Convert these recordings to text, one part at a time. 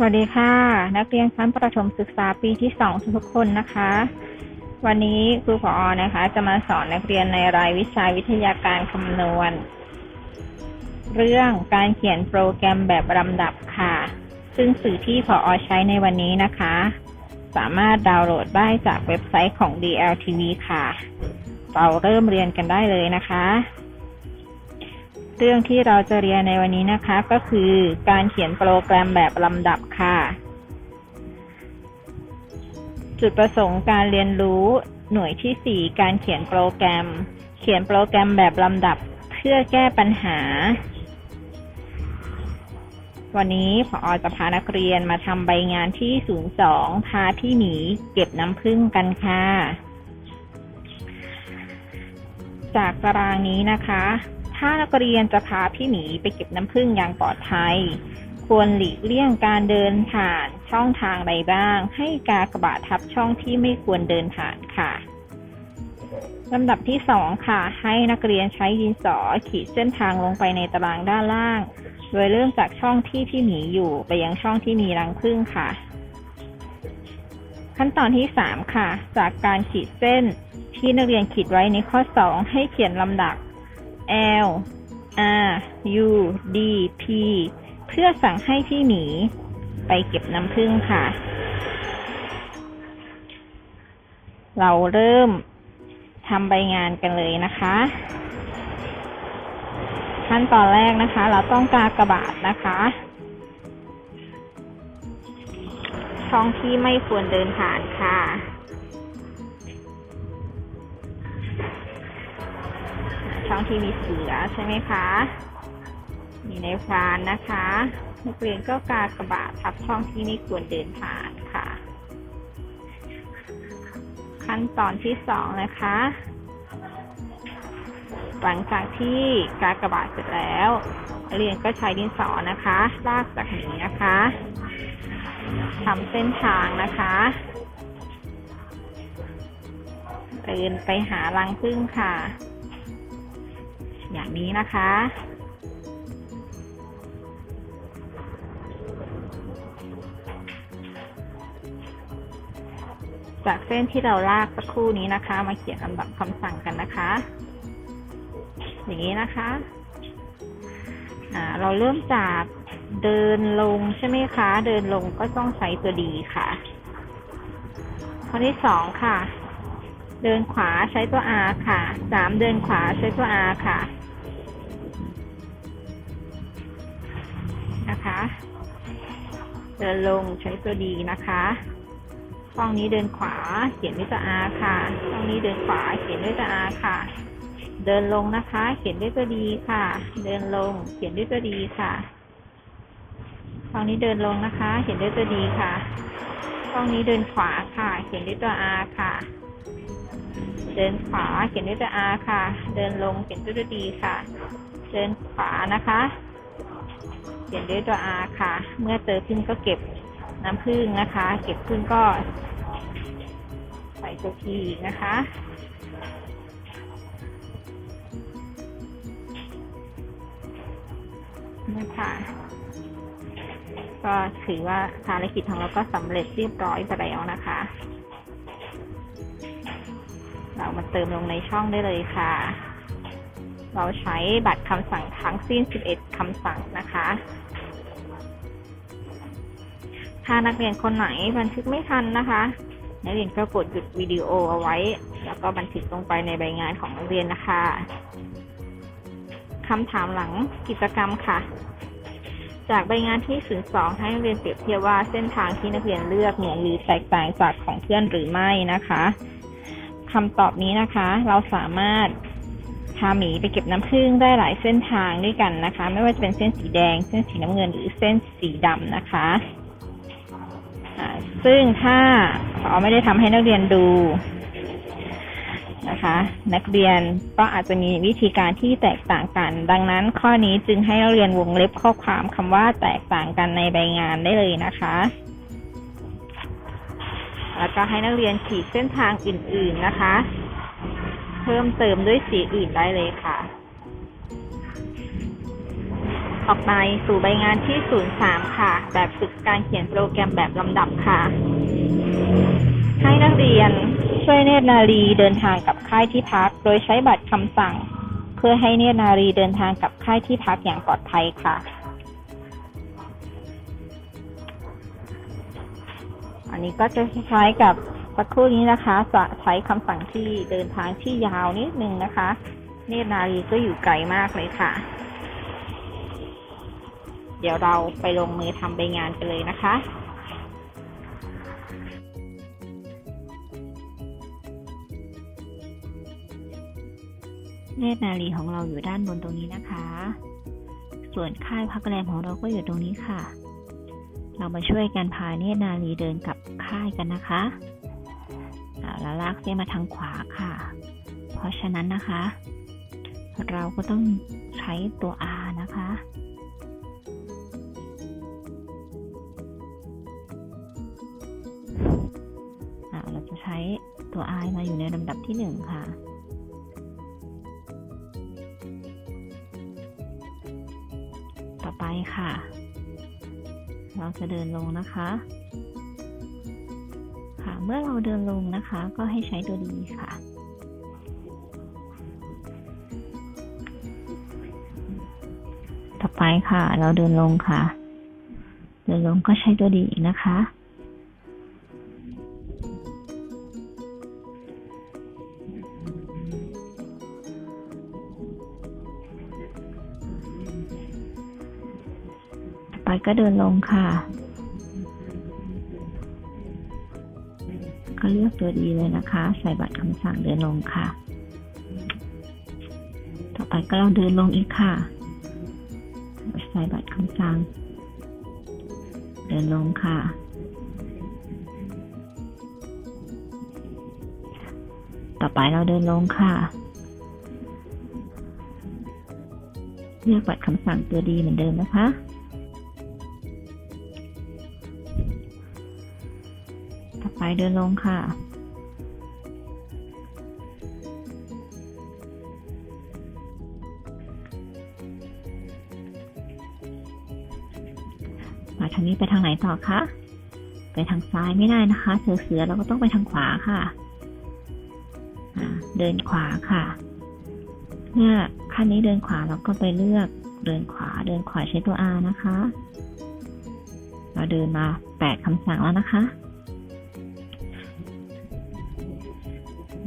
สวัสดีค่ะ นักเรียนชั้นประถมศึกษาปีที่สองทุกคนนะคะ วันนี้ครูผออนะคะ จะมาสอนนักเรียนในรายวิชาวิทยาการคำนวณ เรื่องการเขียนโปรแกรมแบบลำดับค่ะ ซึ่งสื่อที่ผออใช้ในวันนี้นะคะ สามารถดาวน์โหลดได้จากเว็บไซต์ของ DLTV ค่ะ เราเริ่มเรียนกันได้เลยนะคะ เรื่องที่เราจะเรียนในวันนี้นะคะ ก็คือการเขียนโปรแกรมแบบลำดับค่ะ จุดประสงค์การเรียนรู้หน่วยที่ 4 การเขียนโปรแกรม เขียนโปรแกรมแบบลำดับเพื่อแก้ปัญหา วันนี้พออจะพานักเรียนมาทำใบงานที่ 02 พาพี่หมีเก็บน้ำผึ้งกันค่ะ จากตารางนี้นะคะ ถ้านักเรียนจะพาพี่หมีไปเก็บน้ำผึ้งอย่างปลอดภัย ควรหลีกเลี่ยงการเดินผ่านช่องทางใดบ้าง ให้กากระบาดทับช่องที่ไม่ควรเดินผ่านค่ะลำดับที่สองค่ะ ให้นักเรียนใช้ดินสอขีดเส้นทางลงไปในตารางด้านล่าง โดยเริ่มจากช่องที่พี่หมีอยู่ไปยังช่องที่มีรังผึ้งค่ะ ขั้นตอนที่สามค่ะ จากการขีดเส้นที่นักเรียนขีดไว้ในข้อสองให้เขียนลำดับ L R U D P เพื่อสั่งให้พี่หมี ไปเก็บน้ำผึ้งค่ะ เราเริ่มทำใบงานกันเลยนะคะ ขั้นตอนแรกนะคะ เราต้องกากระบาดนะคะ ช่องที่ไม่ควรเดินผ่านค่ะ ช่องที่มีเสือใช่ไหมคะมีในพรานนะคะนักเรียนก็กากระบาดทับช่องที่ไม่ควรเดินผ่านค่ะ ขั้นตอนที่สองนะคะ หลังจากที่กากระบาดเสร็จแล้วเรียนก็ใช้ดินสอนะคะ ลากจากนี้นะคะทำเส้นทางนะคะเดินไปหารังผึ้งค่ะ อย่างนี้นะคะ จากเส้นที่เราลากสักครู่นี้นะคะ มาเขียนลำดับคำสั่งกันนะคะ อย่างนี้นะคะเราเริ่มจากเดินลงใช่ไหมคะ เดินลงก็ต้องใช้ตัวดีค่ะข้อที่สองค่ะ เดินขวาใช้ตัว R ค่ะสามเดินขวาใช้ตัว R ค่ะ เดินลงใช้ตัวดีนะคะช่องนี้เดินขวาเขียนด้วยตัว R ค่ะช่องนี้เดินขวาเขียนด้วยตัว R ค่ะ เดินลงนะคะ เขียนด้วยตัวดีค่ะ เดินลงเขียนด้วยตัวดีค่ะช่องนี้เดินลงนะคะ เขียนด้วยตัวดีค่ะช่องนี้เดินขวาค่ะ เขียนด้วยตัว R ค่ะ เดินขวาเขียนด้วยตัว R ค่ะ เดินลงเขียนด้วยตัว D ค่ะ เดินขวานะคะ เขียนด้วยตัว R ค่ะ เมื่อเจอพึ่งก็เก็บน้ำพึ่งนะคะ เก็บพึ่งก็ใส่ตัว T นะคะนะคะก็ถือว่าภารกิจของเราก็สำเร็จเรียบร้อยไปแล้วนะคะ เรามาเติมลงในช่องได้เลยค่ะ เราใช้บัตรคำสั่งทั้งสิ้น 11คำสั่งนะคะ ถ้านักเรียนคนไหนบันทึกไม่ทันนะคะ นักเรียนก็กดหยุดวิดีโอเอาไว้ แล้วก็บันทึกลงไปในใบงานของนักเรียนนะคะคำถามหลังกิจกรรมค่ะ จากใบงานที่ 02 ให้นักเรียนเปรียบเทียบว่าเส้นทางที่นักเรียนเลือกเหมือนหรือแตกต่างจากของเพื่อนหรือไม่นะคะคำตอบนี้นะคะ เราสามารถ พาหมีไปเก็บน้ำผึ้งได้หลายเส้นทางด้วยกันนะคะ ไม่ว่าจะเป็นเส้นสีแดง เส้นสีน้ำเงินหรือเส้นสีดำนะคะซึ่งถ้าขอไม่ได้ทำให้นักเรียนดูนะคะ นักเรียนก็อาจจะมีวิธีการที่แตกต่างกัน ดังนั้นข้อนี้จึงให้นักเรียนวงเล็บข้อความคำว่าแตกต่างกันในใบงานได้เลยนะคะแล้วก็ให้นักเรียนขีดเส้นทางอื่น ๆนะคะ พิ่มเติมด้วยสีอื่นได้เลยค่ะออกไปสู่ใบงานที่ 03 ค่ะ แบบฝึกการเขียนโปรแกรมแบบลำดับค่ะ ให้นักเรียนช่วยเนตรนารีเดินทางกับค่ายที่พัก โดยใช้บัตรคำสั่ง เพื่อให้เนตรนารีเดินทางกับค่ายที่พักอย่างปลอดภัยค่ะอันนี้ก็จะคล้ายกับ สักครู่นี้นะคะจะใช้คำสั่งที่เดินทางที่ยาวนิดนึงนะคะ เนตรนารีก็อยู่ไกลมากเลยค่ะ เดี๋ยวเราไปลงมือทำใบงานกันเลยนะคะเนตรนารีของเราอยู่ด้านบนตรงนี้นะคะ ส่วนค่ายพักแรมของเราก็อยู่ตรงนี้ค่ะ เรามาช่วยกันพาเนตรนารีเดินกลับค่ายกันนะคะ แล้วลากเส้นมาทางขวาค่ะ เพราะฉะนั้นนะคะ เราก็ต้องใช้ตัว R นะคะ เราจะใช้ตัว I มาอยู่ในลำดับที่หนึ่งค่ะต่อไปค่ะ เราจะเดินลงนะคะ เมื่อเราเดินลงนะคะ ก็ให้ใช้ตัวดีค่ะ ต่อไปค่ะ เราเดินลงค่ะ เดินลงก็ใช้ตัวดีนะคะต่อไปก็เดินลงค่ะ เลือกตัวดีเลยนะคะ ใส่บัตรคำสั่งเดินลงค่ะ ต่อไปก็เราเดินลงอีกค่ะ ใส่บัตรคำสั่ง เดินลงค่ะ ต่อไปเราเดินลงค่ะ เลือกบัตรคำสั่งตัวดีเหมือนเดิมนะคะ ต่อไปเดินลงค่ะ มาทางนี้ไปทางไหนต่อคะ ไปทางซ้ายไม่ได้นะคะ เสือเสือเราก็ต้องไปทางขวาค่ะ เดินขวาค่ะ เมื่อขั้นนี้เดินขวาเราก็ไปเลือกเดินขวา เดินขวาใช้ตัว R นะคะ เราเดินมาแปดคำสั่งแล้วนะคะ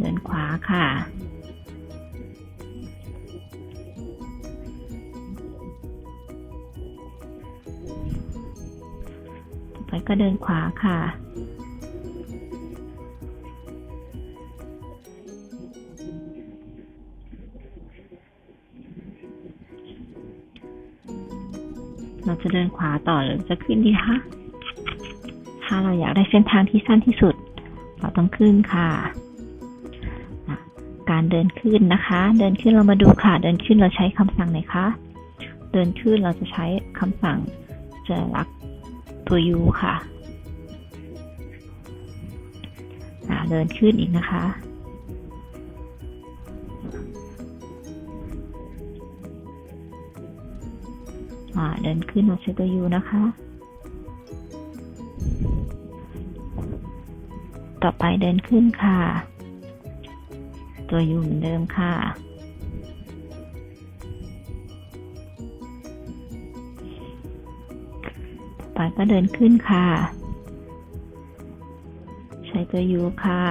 เดินขวาค่ะต่อไปก็เดินขวาค่ะเราจะเดินขวาต่อหรือจะขึ้นดีคะ ถ้าเราอยากได้เส้นทางที่สั้นที่สุด เราต้องขึ้นค่ะ การเดินขึ้นนะคะ เดินขึ้นเรามาดูค่ะ เดินขึ้นเราใช้คำสั่งไหนคะ เดินขึ้นเราจะใช้คำสั่งจะรักตัว U ค่ะเดินขึ้นอีกนะคะ เดินขึ้นเราใช้ตัว U นะคะ ต่อไปเดินขึ้นค่ะ ตัว U เหมือนเดิมค่ะต่อไปก็เดินขึ้นค่ะ ใช้ตัว U ค่ะ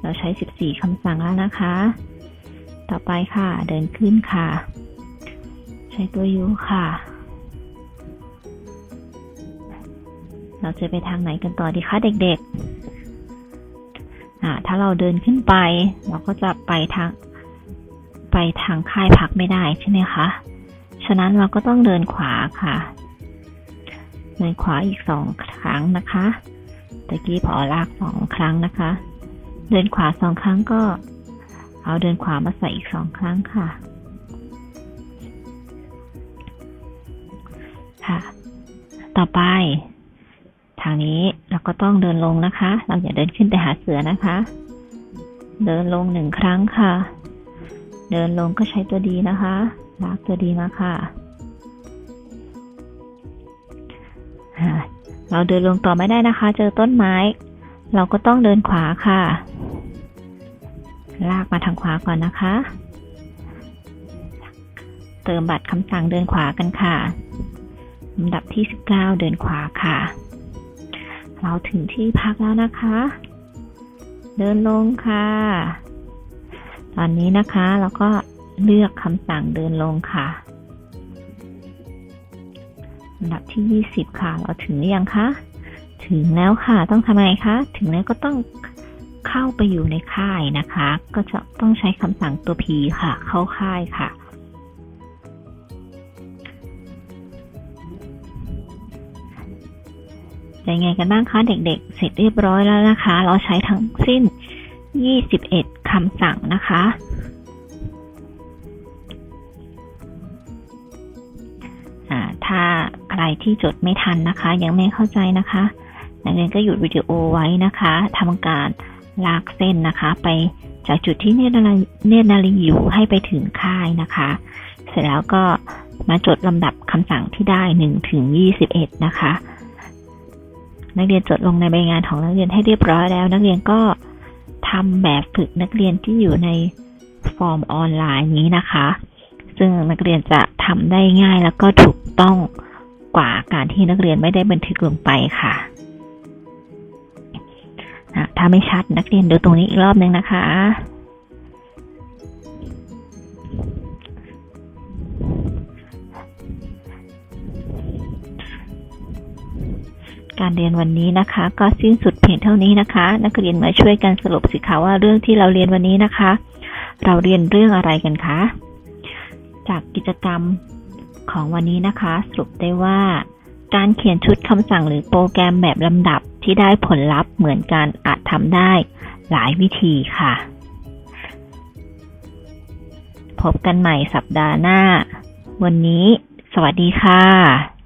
เราใช้ 14คำสั่งแล้วนะคะ ต่อไปค่ะ เดินขึ้นค่ะ ใช้ตัว U ค่ะ เราจะไปทางไหนกันต่อดีคะเด็กๆ ถ้าเราเดินขึ้นไป เราก็จะไปทางไปทางค่ายพักไม่ได้ใช่ไหมคะ ฉะนั้นเราก็ต้องเดินขวาค่ะ เดินขวาอีกสองครั้งนะคะตะกี้พอลากสองครั้งนะคะ เดินขวาสองครั้งก็ เอาเดินขวามาใส่อีกสองครั้งค่ะ ค่ะ ต่อไป ทางนี้เราก็ต้องเดินลงนะคะ เราอย่าเดินขึ้นไปหาเสือนะคะ เดินลงหนึ่งครั้งค่ะ เดินลงก็ใช้ตัวดีนะคะลากตัวดีมาค่ะ เราเดินลงต่อไม่ได้นะคะ เจอต้นไม้ เราก็ต้องเดินขวาค่ะ ลากมาทางขวาก่อนนะคะ เติมบัตรคำสั่งเดินขวากันค่ะลำดับที่ 19 เดินขวาค่ะ เราถึงที่พักแล้วนะคะ เดินลงค่ะ ตอนนี้นะคะเราก็เลือกคำสั่งเดินลงค่ะลำดับที่ 20 ค่ะ เราถึงหรือยังคะ ถึงแล้วค่ะ ต้องทำไงคะ ถึงแล้วก็ต้องเข้าไปอยู่ในค่ายนะคะ ก็จะต้องใช้คำสั่งตัว P ค่ะ เข้าค่ายค่ะ เป็นไงกันบ้างคะเด็กๆ เสร็จเรียบร้อยแล้วนะคะ เราใช้ทั้งสิ้น 21 คำสั่งนะคะ ถ้าใครที่จดไม่ทันนะคะ ยังไม่เข้าใจนะคะนักเรียนก็หยุดวิดีโอไว้นะคะทำการลากเส้นนะคะ ไปจากจุดที่เนตรนารีเนตรนารีอยู่ให้ไปถึงค่ายนะคะ เสร็จแล้วก็มาจดลำดับคำสั่งที่ได้1ถึง21 นะคะ นักเรียนจดลงในใบงานของนักเรียนให้เรียบร้อยแล้ว นักเรียนก็ทำแบบฝึกนักเรียนที่อยู่ในฟอร์มออนไลน์นี้นะคะ ซึ่งนักเรียนจะทำได้ง่ายแล้วก็ถูกต้องกว่าการที่นักเรียนไม่ได้บันทึกลงไปค่ะถ้าไม่ชัดนักเรียนดูตรงนี้อีกรอบนึงนะคะ การเรียนวันนี้นะคะ ก็สิ้นสุดเพียงเท่านี้นะคะ นักเรียนมาช่วยกันสรุปสิคะว่าเรื่องที่เราเรียนวันนี้นะคะ เราเรียนเรื่องอะไรกันคะ จากกิจกรรมของวันนี้นะคะ สรุปได้ว่า การเขียนชุดคำสั่งหรือโปรแกรมแบบลำดับที่ได้ผลลัพธ์เหมือนกันอาจทำได้หลายวิธีค่ะ พบกันใหม่สัปดาห์หน้า วันนี้ สวัสดีค่ะ